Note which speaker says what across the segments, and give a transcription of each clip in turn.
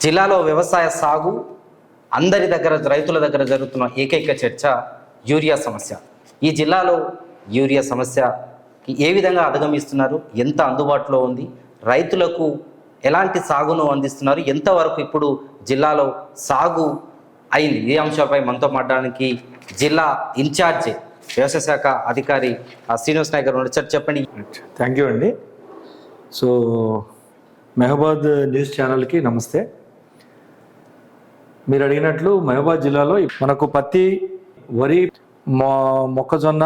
Speaker 1: జిల్లాలో వ్యవసాయ సాగు అందరి దగ్గర రైతుల దగ్గర జరుగుతున్న ఏకైక చర్చ యూరియా సమస్య. ఈ జిల్లాలో యూరియా సమస్యకి ఏ విధంగా అధిగమిస్తున్నారు? ఎంత అందుబాటులో ఉంది? రైతులకు ఎలాంటి సాగును అందిస్తున్నారు? ఎంతవరకు ఇప్పుడు జిల్లాలో సాగు అయింది? ఈ అంశాలపై మనతో మాట్లాడడానికి జిల్లా ఇన్ఛార్జ్ వ్యవసాయ శాఖ అధికారి ఆ, శ్రీనివాస్ నాయక్ గారు సార్ చెప్పండి.
Speaker 2: థ్యాంక్ యూ అండి. సో మెహబాద్ న్యూస్ ఛానల్కి నమస్తే. మీరు అడిగినట్లు మహబాద్ జిల్లాలో మనకు పత్తి వరి మొ మొక్కజొన్న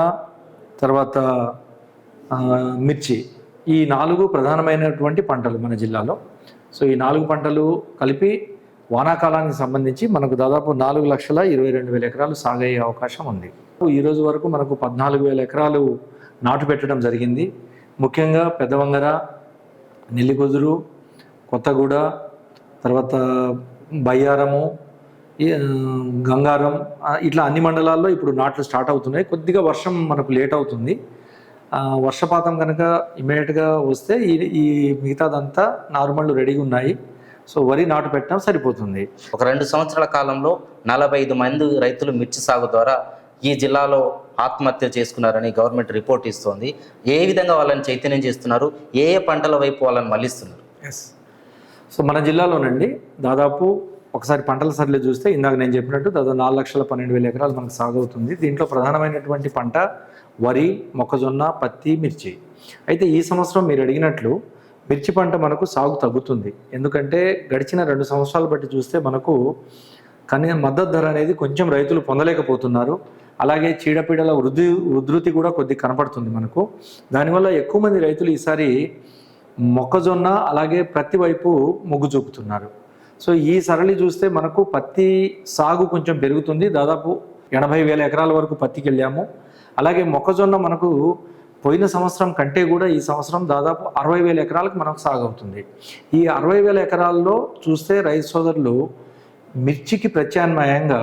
Speaker 2: తర్వాత మిర్చి ఈ నాలుగు ప్రధానమైనటువంటి పంటలు మన జిల్లాలో. సో ఈ నాలుగు పంటలు కలిపి వానాకాలానికి సంబంధించి మనకు దాదాపు నాలుగు లక్షల ఇరవై రెండు వేల ఎకరాలు సాగయ్యే అవకాశం ఉంది. ఈ రోజు వరకు మనకు పద్నాలుగు వేల ఎకరాలు నాటు పెట్టడం జరిగింది. ముఖ్యంగా పెద్దవంగర నెల్లిగుదురు కొత్తగూడ తర్వాత బయ్యారము గంగారం ఇట్లా అన్ని మండలాల్లో ఇప్పుడు నాట్లు స్టార్ట్ అవుతున్నాయి. కొద్దిగా వర్షం మనకు లేట్ అవుతుంది. వర్షపాతం కనుక ఇమీడియట్గా వస్తే ఈ ఈ మిగతాదంతా నార్మల్ రెడీగా ఉన్నాయి. సో వరి నాటు పెట్టడం సరిపోతుంది.
Speaker 1: ఒక రెండు సంవత్సరాల కాలంలో నలభై ఐదు మంది రైతులు మిర్చి సాగు ద్వారా ఈ జిల్లాలో ఆత్మహత్య చేసుకున్నారని గవర్నమెంట్ రిపోర్ట్ ఇస్తోంది. ఏ విధంగా వాళ్ళని చైతన్యం చేస్తున్నారు? ఏ ఏ పంటల వైపు వాళ్ళని మళ్ళిస్తున్నారు?
Speaker 2: ఎస్ సో మన జిల్లాలోనండి దాదాపు ఒకసారి పంటల సర్లే చూస్తే ఇందాక నేను చెప్పినట్టు దాదాపు నాలుగు లక్షల పన్నెండు వేల ఎకరాలు మనకు సాగు అవుతుంది దీంట్లో ప్రధానమైనటువంటి పంట వరి మొక్కజొన్న పత్తి మిర్చి. అయితే ఈ సంవత్సరం మీరు అడిగినట్లు మిర్చి పంట మనకు సాగు తగ్గుతుంది. ఎందుకంటే గడిచిన రెండు సంవత్సరాలు బట్టి చూస్తే మనకు కానీ మద్దతు ధర అనేది కొంచెం రైతులు పొందలేకపోతున్నారు. అలాగే చీడపీడల వృద్ధి ఉధృతి కూడా కొద్ది కనపడుతుంది మనకు. దానివల్ల ఎక్కువ మంది రైతులు ఈసారి మొక్కజొన్న అలాగే ప్రతి వైపు మొగ్గు చూపుతున్నారు. సో ఈ సరళి చూస్తే మనకు పత్తి సాగు కొంచెం పెరుగుతుంది. దాదాపు ఎనభై వేల ఎకరాల వరకు పత్తికి వెళ్ళాము. అలాగే మొక్కజొన్న మనకు పోయిన సంవత్సరం కంటే కూడా ఈ సంవత్సరం దాదాపు అరవై వేల ఎకరాలకు మనకు సాగు అవుతుంది ఈ అరవై వేల ఎకరాల్లో చూస్తే రైతు సోదరులు మిర్చికి ప్రత్యామ్నాయంగా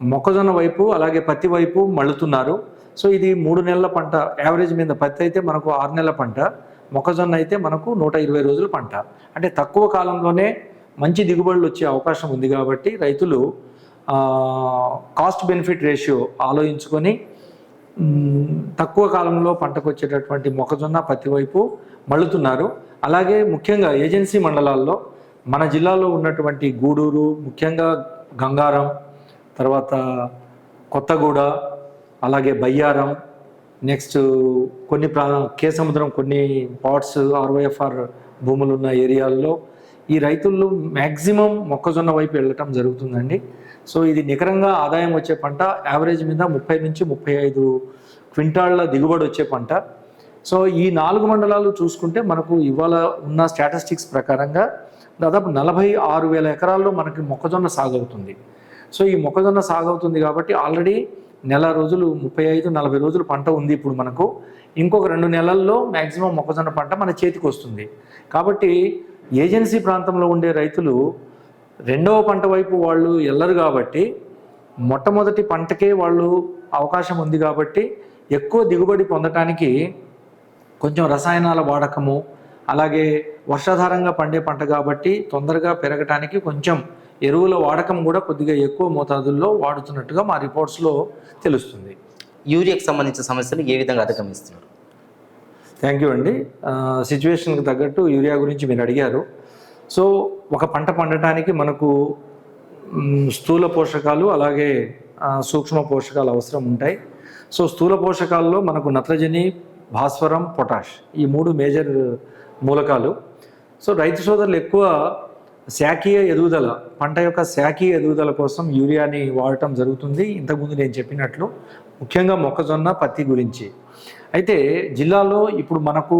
Speaker 2: మొక్కజొన్న వైపు అలాగే పత్తి వైపు మళ్ళుతున్నారు. సో ఇది మూడు నెలల పంట యావరేజ్ మీద పత్తి అయితే మనకు ఆరు నెలల పంట మొక్కజొన్న అయితే మనకు నూట ఇరవై రోజుల పంట. అంటే తక్కువ కాలంలోనే మంచి దిగుబడులు వచ్చే అవకాశం ఉంది కాబట్టి రైతులు కాస్ట్ బెనిఫిట్ రేషియో ఆలోచించుకొని తక్కువ కాలంలో పంటకు వచ్చేటటువంటి మొక్కజొన్న పత్తి వైపు మళ్ళుతున్నారు. అలాగే ముఖ్యంగా ఏజెన్సీ మండలాల్లో మన జిల్లాలో ఉన్నటువంటి గూడూరు ముఖ్యంగా గంగారం తర్వాత కొత్తగూడ అలాగే బయ్యారం నెక్స్ట్ కొన్ని ప్రా కేసముద్రం కొన్ని పాట్స్ ఆర్వైఎఫ్ఆర్ భూములు ఉన్న ఏరియాల్లో ఈ రైతులు మ్యాక్సిమం మొక్కజొన్న వైపు వెళ్ళటం జరుగుతుందండి. సో ఇది నికరంగా ఆదాయం వచ్చే పంట యావరేజ్ మీద ముప్పై నుంచి ముప్పై ఐదు క్వింటాళ్ళ దిగుబడి వచ్చే పంట. సో ఈ నాలుగు మండలాలు చూసుకుంటే మనకు ఇవాళ ఉన్న స్టాటిస్టిక్స్ ప్రకారంగా దాదాపు నలభై ఆరు వేల ఎకరాల్లో మనకి మొక్కజొన్న సాగవుతుంది. సో ఈ మొక్కజొన్న సాగవుతుంది కాబట్టి ఆల్రెడీ నెల రోజులు ముప్పై ఐదు నలభై రోజులు పంట ఉంది ఇప్పుడు మనకు. ఇంకొక రెండు నెలల్లో మ్యాక్సిమం మొక్కజొన్న పంట మన చేతికి వస్తుంది. కాబట్టి ఏజెన్సీ ప్రాంతంలో ఉండే రైతులు రెండవ పంట వైపు వాళ్ళు వెళ్ళరు కాబట్టి మొట్టమొదటి పంటకే వాళ్ళు అవకాశం ఉంది కాబట్టి ఎక్కువ దిగుబడి పొందటానికి కొంచెం రసాయనాల వాడకము అలాగే వర్షాధారంగా పండే పంట కాబట్టి తొందరగా పెరగటానికి కొంచెం ఎరువుల వాడకం కూడా కొద్దిగా ఎక్కువ మోతాదుల్లో వాడుతున్నట్టుగా మా రిపోర్ట్స్లో తెలుస్తుంది.
Speaker 1: యూరియాకి సంబంధించిన సమస్యలు ఏ విధంగా అధిగమిస్తున్నారు?
Speaker 2: థ్యాంక్ యూ అండి. సిచ్యువేషన్కి తగ్గట్టు యూరియా గురించి మీరు అడిగారు. సో ఒక పంట పండటానికి మనకు స్థూల పోషకాలు అలాగే సూక్ష్మ పోషకాలు అవసరం ఉంటాయి. సో స్థూల పోషకాల్లో మనకు నత్రజని భాస్వరం పొటాష్ ఈ మూడు మేజర్ మూలకాలు. సో రైతు సోదరులు ఎక్కువ శాఖీయ ఎదుగుదల పంట యొక్క శాఖీయ ఎదుగుదల కోసం యూరియాని వాడటం జరుగుతుంది. ఇంతకుముందు నేను చెప్పినట్లు ముఖ్యంగా మొక్కజొన్న పత్తి గురించి. అయితే జిల్లాలో ఇప్పుడు మనకు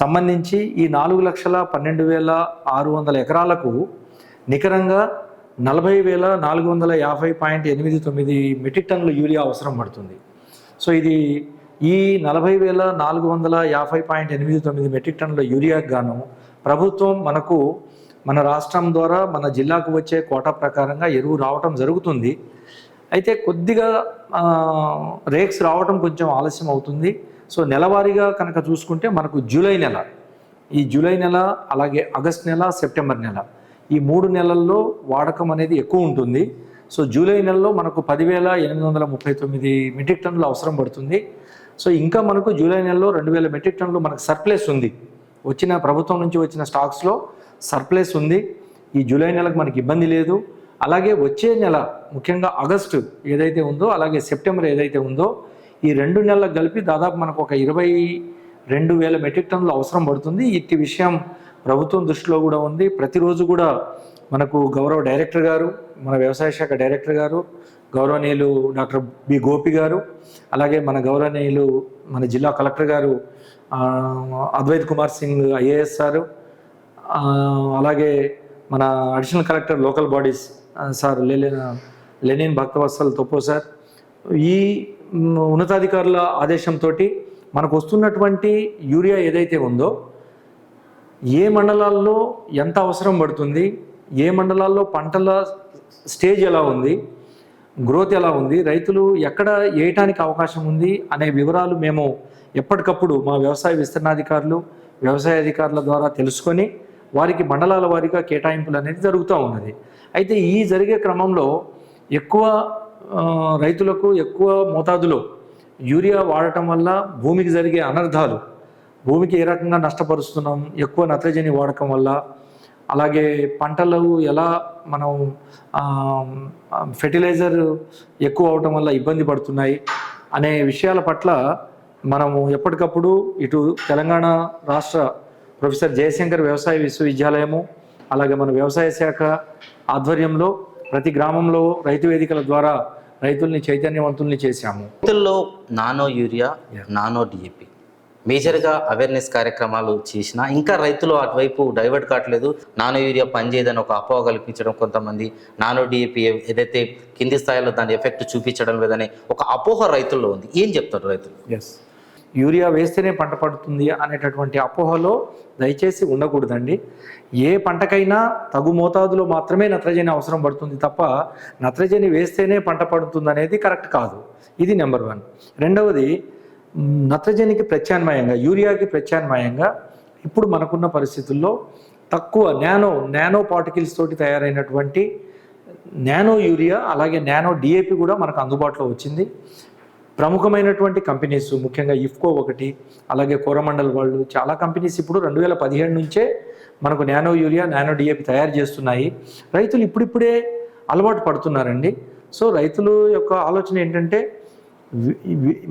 Speaker 2: సంబంధించి ఈ నాలుగు లక్షల పన్నెండు వేల ఆరు వందల ఎకరాలకు నికరంగా నలభై వేల నాలుగు వందల యాభై పాయింట్ ఎనిమిది తొమ్మిది మెట్రిక్ టన్నుల యూరియా అవసరం పడుతుంది. సో ఇది ఈ నలభై వేల నాలుగు వందల యాభై పాయింట్ ఎనిమిది తొమ్మిది మెట్రిక్ టన్నుల యూరియాకు గాను ప్రభుత్వం మనకు మన రాష్ట్రం ద్వారా మన జిల్లాకు వచ్చే కోటా ప్రకారంగా ఎరువు రావటం జరుగుతుంది. అయితే కొద్దిగా రేక్స్ రావటం కొంచెం ఆలస్యం అవుతుంది. సో నెలవారీగా కనుక చూసుకుంటే మనకు జూలై నెల ఈ జూలై నెల అలాగే ఆగస్ట్ నెల సెప్టెంబర్ నెల ఈ మూడు నెలల్లో వాడకం అనేది ఎక్కువ ఉంటుంది. సో జూలై నెలలో మనకు పదివేల ఎనిమిది వందల ముప్పై తొమ్మిది మెట్రిక్ టన్నులు అవసరం పడుతుంది. సో ఇంకా మనకు జూలై నెలలో రెండు వేల మెట్రిక్ టన్నులు మనకు సర్ప్లస్ ఉంది. వచ్చిన ప్రభుత్వం నుంచి వచ్చిన స్టాక్స్లో సర్ప్లస్ ఉంది. ఈ జూలై నెలకు మనకి ఇబ్బంది లేదు. అలాగే వచ్చే నెల ముఖ్యంగా ఆగస్టు ఏదైతే ఉందో అలాగే సెప్టెంబర్ ఏదైతే ఉందో ఈ రెండు నెలలకు కలిపి దాదాపు మనకు ఒక ఇరవై రెండు వేల మెట్రిక్ టన్నులు అవసరం పడుతుంది. ఇట్టి విషయం ప్రభుత్వం దృష్టిలో కూడా ఉంది. ప్రతిరోజు కూడా మనకు గౌరవ డైరెక్టర్ గారు మన వ్యవసాయ శాఖ డైరెక్టర్ గారు గౌరవనీయులు డాక్టర్ బి గోపి గారు అలాగే మన గౌరవనీయులు మన జిల్లా కలెక్టర్ గారు అద్వైత్ కుమార్ సింగ్ ఐఏఎస్ సారు అలాగే మన additional collector local bodies sir లెలిన Lenin Bhaktavatsal Toppo sir ఈ ఉన్నతాధికారుల ఆదేశంతో మనకు వస్తున్నటువంటి యూరియా ఏదైతే ఉందో ఏ మండలాల్లో ఎంత అవసరం పడుతుంది ఏ మండలాల్లో పంటల స్టేజ్ ఎలా ఉంది గ్రోత్ ఎలా ఉంది రైతులు ఎక్కడ వేయటానికి అవకాశం ఉంది అనే వివరాలు మేము ఎప్పటికప్పుడు మా వ్యవసాయ విస్తరణాధికారులు వ్యవసాయ అధికారుల ద్వారా తెలుసుకొని వారికి మండలాల వారీగా కేటాయింపులు అనేది జరుగుతూ ఉన్నది. అయితే ఈ జరిగే క్రమంలో ఎక్కువ రైతులకు ఎక్కువ మోతాదులో యూరియా వాడటం వల్ల భూమికి జరిగే అనర్థాలు భూమికి ఏ రకంగా నష్టపరుస్తున్నాం ఎక్కువ నత్రజని వాడకం వల్ల అలాగే పంటలు ఎలా మనం ఫెర్టిలైజర్ ఎక్కువ అవటం వల్ల ఇబ్బంది పడుతున్నాయి అనే విషయాల పట్ల మనము ఎప్పటికప్పుడు ఇటు తెలంగాణ రాష్ట్ర ప్రొఫెసర్ జయశంకర్ వ్యవసాయ విశ్వవిద్యాలయము అలాగే మన వ్యవసాయ శాఖ ఆధ్వర్యంలో ప్రతి గ్రామంలో రైతు వేదికల ద్వారా రైతుల్ని చైతన్యవంతుల్ని చేశాము.
Speaker 1: రైతుల్లో నానో యూరియా నానో డిఏపి మేజర్గా అవేర్నెస్ కార్యక్రమాలు చేసినా ఇంకా రైతులు అటువైపు డైవర్ట్ కావట్లేదు. నానో యూరియా పనిచేయదని ఒక అపోహ కల్పించడం కొంతమంది. నానో డిఏపి ఏదైతే కింది స్థాయిలో దాని ఎఫెక్ట్ చూపించడం లేదని ఒక అపోహ రైతుల్లో ఉంది. ఏం చెప్తారు రైతులు?
Speaker 2: ఎస్ యూరియా వేస్తేనే పంట పడుతుంది అనేటటువంటి అపోహలో దయచేసి ఉండకూడదండి. ఏ పంటకైనా తగు మోతాదులో మాత్రమే నత్రజని అవసరం పడుతుంది తప్ప నత్రజని వేస్తేనే పంట పడుతుంది అనేది కరెక్ట్ కాదు. ఇది నెంబర్ వన్. రెండవది నత్రజనికి ప్రత్యామ్నాయంగా యూరియాకి ప్రత్యామ్నాయంగా ఇప్పుడు మనకున్న పరిస్థితుల్లో తక్కువ నానో నానో పార్టికల్స్ తోటి తయారైనటువంటి నానో యూరియా అలాగే నానో డిఏపి కూడా మనకు అందుబాటులో వచ్చింది. ప్రముఖమైనటువంటి కంపెనీస్ ముఖ్యంగా ఇఫ్కో ఒకటి అలాగే కోరమండల్ వాళ్ళు చాలా కంపెనీస్ ఇప్పుడు రెండు వేల పదిహేడు నుంచే మనకు నానో యూరియా నానో డిఏపి తయారు చేస్తున్నాయి. రైతులు ఇప్పుడిప్పుడే అలవాటు పడుతున్నారండి. సో రైతుల యొక్క ఆలోచన ఏంటంటే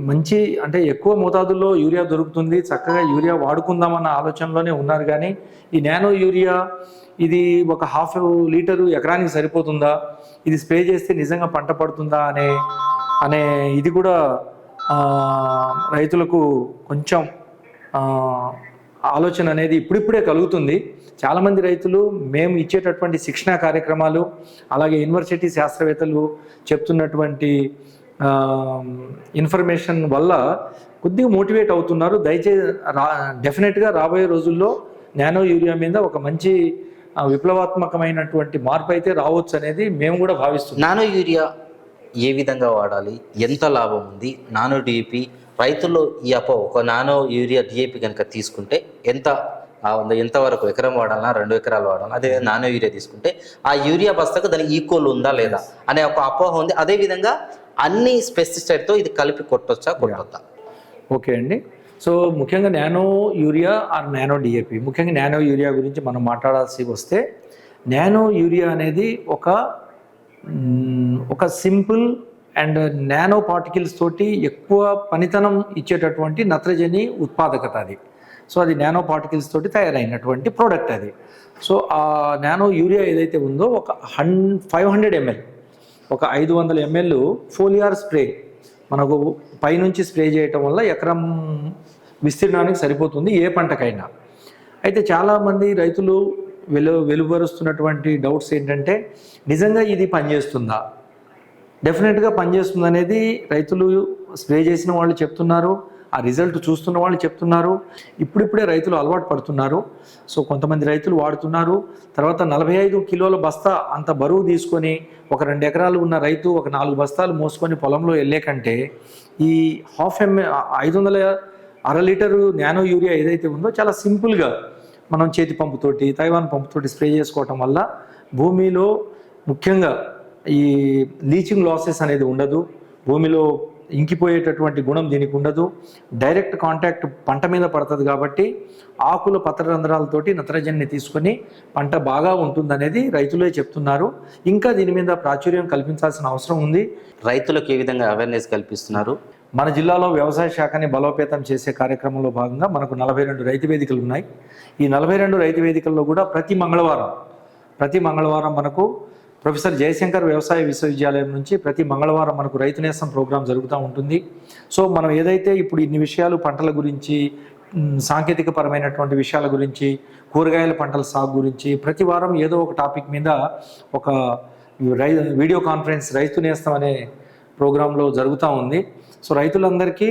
Speaker 2: మంచి అంటే ఎక్కువ మోతాదుల్లో యూరియా దొరుకుతుంది చక్కగా యూరియా వాడుకుందామన్న ఆలోచనలోనే ఉన్నారు కానీ ఈ నానో యూరియా ఇది ఒక హాఫ్ లీటరు ఎకరానికి సరిపోతుందా? ఇది స్ప్రే చేస్తే నిజంగా పంట పడుతుందా? అనే అనే ఇది కూడా రైతులకు కొంచెం ఆలోచన అనేది ఇప్పుడిప్పుడే కలుగుతుంది. చాలామంది రైతులు మేము ఇచ్చేటటువంటి శిక్షణా కార్యక్రమాలు అలాగే యూనివర్సిటీ శాస్త్రవేత్తలు చెప్తున్నటువంటి ఇన్ఫర్మేషన్ వల్ల కొద్దిగా మోటివేట్ అవుతున్నారు. దయచేసి రా డెఫినెట్గా రాబోయే రోజుల్లో నానో యూరియా మీద ఒక మంచి విప్లవాత్మకమైనటువంటి మార్పు అయితే రావచ్చు అనేది మేము కూడా భావిస్తున్నాం.
Speaker 1: నానో యూరియా ఏ విధంగా వాడాలి? ఎంత లాభం ఉంది? నానో డిఏపి రైతుల్లో ఈ అపో ఒక నానో యూరియా డిఏపి కనుక తీసుకుంటే ఎంత ఆ వంద- ఎంత వరకు ఎకరం వాడాలన్నా రెండు ఎకరాలు వాడాలన్నా అదే నానో యూరియా తీసుకుంటే ఆ యూరియా బస్తాకు దానికి ఈక్వల్ ఉందా లేదా అనే ఒక అపోహ ఉంది. అదే విధంగా అన్ని పెస్టిసైడ్తో ఇది కలిపి కొట్టొచ్చా కొట్టొద్దా?
Speaker 2: ఓకే అండి. సో ముఖ్యంగా nano urea or nano DAP ముఖ్యంగా నానో యూరియా గురించి మనం మాట్లాడాల్సి వస్తే నానో యూరియా అనేది ఒక ఒక సింపుల్ అండ్ నానో పార్టికల్స్ తోటి ఎక్కువ పనితనం ఇచ్చేటటువంటి నత్రజని ఉత్పాదకత అది. సో అది నానో పార్టికల్స్ తోటి తయారైనటువంటి ప్రోడక్ట్ అది. సో ఆ నానో యూరియా ఏదైతే ఉందో ఒక హన్ ఫైవ్ హండ్రెడ్ ఎంఎల్ ఒక ఐదు వందల ఎంఎల్ ఫోలియార్ స్ప్రే మనకు పైనుంచి స్ప్రే చేయటం వల్ల ఎకరం విస్తీర్ణానికి సరిపోతుంది ఏ పంటకైనా. అయితే చాలామంది రైతులు వెలు వెలువరుస్తున్నటువంటి డౌట్స్ ఏంటంటే నిజంగా ఇది పనిచేస్తుందా? డెఫినెట్గా పనిచేస్తుంది అనేది రైతులు స్ప్రే చేసిన వాళ్ళు చెప్తున్నారు ఆ రిజల్ట్ చూస్తున్న వాళ్ళు చెప్తున్నారు ఇప్పుడిప్పుడే రైతులు అలవాటు పడుతున్నారు. సో కొంతమంది రైతులు వాడుతున్నారు. తర్వాత నలభై ఐదు కిలోల బస్తా అంత బరువు తీసుకొని ఒక రెండు ఎకరాలు ఉన్న రైతు ఒక నాలుగు బస్తాలు మోసుకొని పొలంలో వెళ్ళే కంటే ఈ హాఫ్ ఎం ఐదు వందల అర లీటరు నానో యూరియా ఏదైతే ఉందో చాలా సింపుల్గా మనం చేతి పంపుతోటి తైవాన్ పంపుతోటి స్ప్రే చేసుకోవటం వల్ల భూమిలో ముఖ్యంగా ఈ లీచింగ్ లాసెస్ అనేది ఉండదు. భూమిలో ఇంకిపోయేటటువంటి గుణం దీనికి ఉండదు. డైరెక్ట్ కాంటాక్ట్ పంట మీద పడుతుంది కాబట్టి ఆకుల పత్రరంధ్రాలతోటి నత్రజనిని తీసుకొని పంట బాగా ఉంటుందనేది రైతులే చెప్తున్నారు. ఇంకా దీని మీద ప్రాచుర్యం కల్పించాల్సిన అవసరం ఉంది.
Speaker 1: రైతులకు ఏ విధంగా అవేర్నెస్ కల్పిస్తున్నారు?
Speaker 2: మన జిల్లాలో వ్యవసాయ శాఖని బలోపేతం చేసే కార్యక్రమంలో భాగంగా మనకు నలభై రెండు రైతు వేదికలు ఉన్నాయి. ఈ నలభై రెండు రైతు వేదికల్లో కూడా ప్రతి మంగళవారం ప్రతి మంగళవారం మనకు ప్రొఫెసర్ జయశంకర్ వ్యవసాయ విశ్వవిద్యాలయం నుంచి ప్రతి మంగళవారం మనకు రైతు నేస్తం ప్రోగ్రాం జరుగుతూ ఉంటుంది. సో మనం ఏదైతే ఇప్పుడు ఇన్ని విషయాలు పంటల గురించి సాంకేతిక పరమైనటువంటి విషయాల గురించి కూరగాయల పంటల సాగు గురించి ప్రతి వారం ఏదో ఒక టాపిక్ మీద ఒక రై వీడియో కాన్ఫరెన్స్ రైతు నేస్తం అనే ప్రోగ్రాంలో జరుగుతూ ఉంది. సో రైతులందరికీ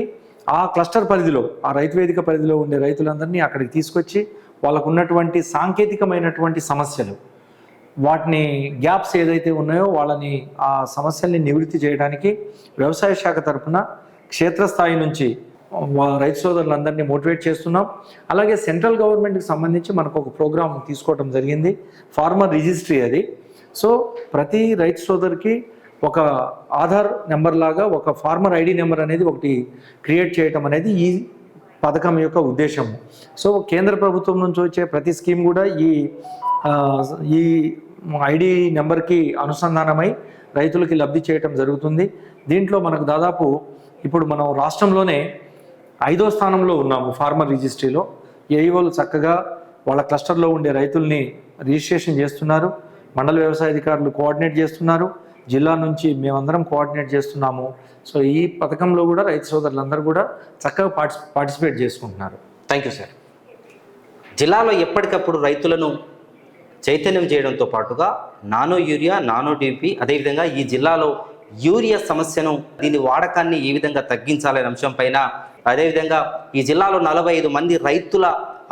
Speaker 2: ఆ క్లస్టర్ పరిధిలో ఆ రైతు వేదిక పరిధిలో ఉండే రైతులందరినీ అక్కడికి తీసుకొచ్చి వాళ్ళకు ఉన్నటువంటి సాంకేతికమైనటువంటి సమస్యలు వాటిని గ్యాప్స్ ఏదైతే ఉన్నాయో వాళ్ళని ఆ సమస్యల్ని నివృత్తి చేయడానికి వ్యవసాయ శాఖ తరఫున క్షేత్రస్థాయి నుంచి రైతు సోదరులందరినీ మోటివేట్ చేస్తున్నాం. అలాగే సెంట్రల్ గవర్నమెంట్కి సంబంధించి మనకు ఒక ప్రోగ్రామ్ తీసుకోవడం జరిగింది ఫార్మర్ రిజిస్ట్రీ అది. సో ప్రతి రైతు సోదరికి ఒక ఆధార్ నెంబర్ లాగా ఒక ఫార్మర్ ఐడి నెంబర్ అనేది ఒకటి క్రియేట్ చేయటం అనేది ఈ పథకం యొక్క ఉద్దేశం. సో కేంద్ర ప్రభుత్వం నుంచి వచ్చే ప్రతి స్కీమ్ కూడా ఈ ఈ ఐడి నెంబర్కి అనుసంధానమై రైతులకి లబ్ధి చేయటం జరుగుతుంది. దీంట్లో మనకు దాదాపు ఇప్పుడు మనం రాష్ట్రంలోనే ఐదో స్థానంలో ఉన్నాము ఫార్మర్ రిజిస్ట్రీలో. ఏఈఓలు చక్కగా వాళ్ళ క్లస్టర్లో ఉండే రైతుల్ని రిజిస్ట్రేషన్ చేస్తున్నారు. మండల వ్యవసాయ అధికారులు కోఆర్డినేట్ చేస్తున్నారు. జిల్లా నుంచి మేమందరం కోఆర్డినేట్ చేస్తున్నాము. సో ఈ పథకంలో కూడా రైతు సోదరులందరూ కూడా చక్కగా పార్టిసి పార్టిసిపేట్ చేసుకుంటున్నారు.
Speaker 1: Thank you sir. జిల్లాలో ఎప్పటికప్పుడు రైతులను చైతన్యం చేయడంతో పాటుగా నానో యూరియా నానో డిపి అదేవిధంగా ఈ జిల్లాలో యూరియా సమస్యను దీని వాడకాన్ని ఏ విధంగా తగ్గించాలనే అంశం పైన అదేవిధంగా ఈ జిల్లాలో నలభై ఐదు మంది రైతుల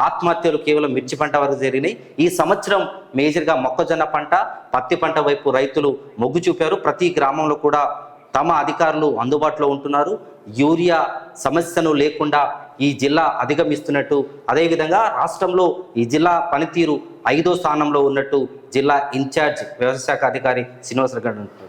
Speaker 1: ఆత్మహత్యలు కేవలం మిర్చి పంట వరకు జరిగినాయి. ఈ సంవత్సరం మేజర్గా మొక్కజొన్న పంట పత్తి పంట వైపు రైతులు మొగ్గు చూపారు. ప్రతి గ్రామంలో కూడా తమ అధికారులు అందుబాటులో ఉంటున్నారు. యూరియా సమస్యను లేకుండా ఈ జిల్లా అధిగమిస్తున్నట్టు అదేవిధంగా రాష్ట్రంలో ఈ జిల్లా పనితీరు ఐదో స్థానంలో ఉన్నట్టు జిల్లా ఇన్ఛార్జ్ వ్యవసాయ శాఖ అధికారి శ్రీనివాసరావు గారు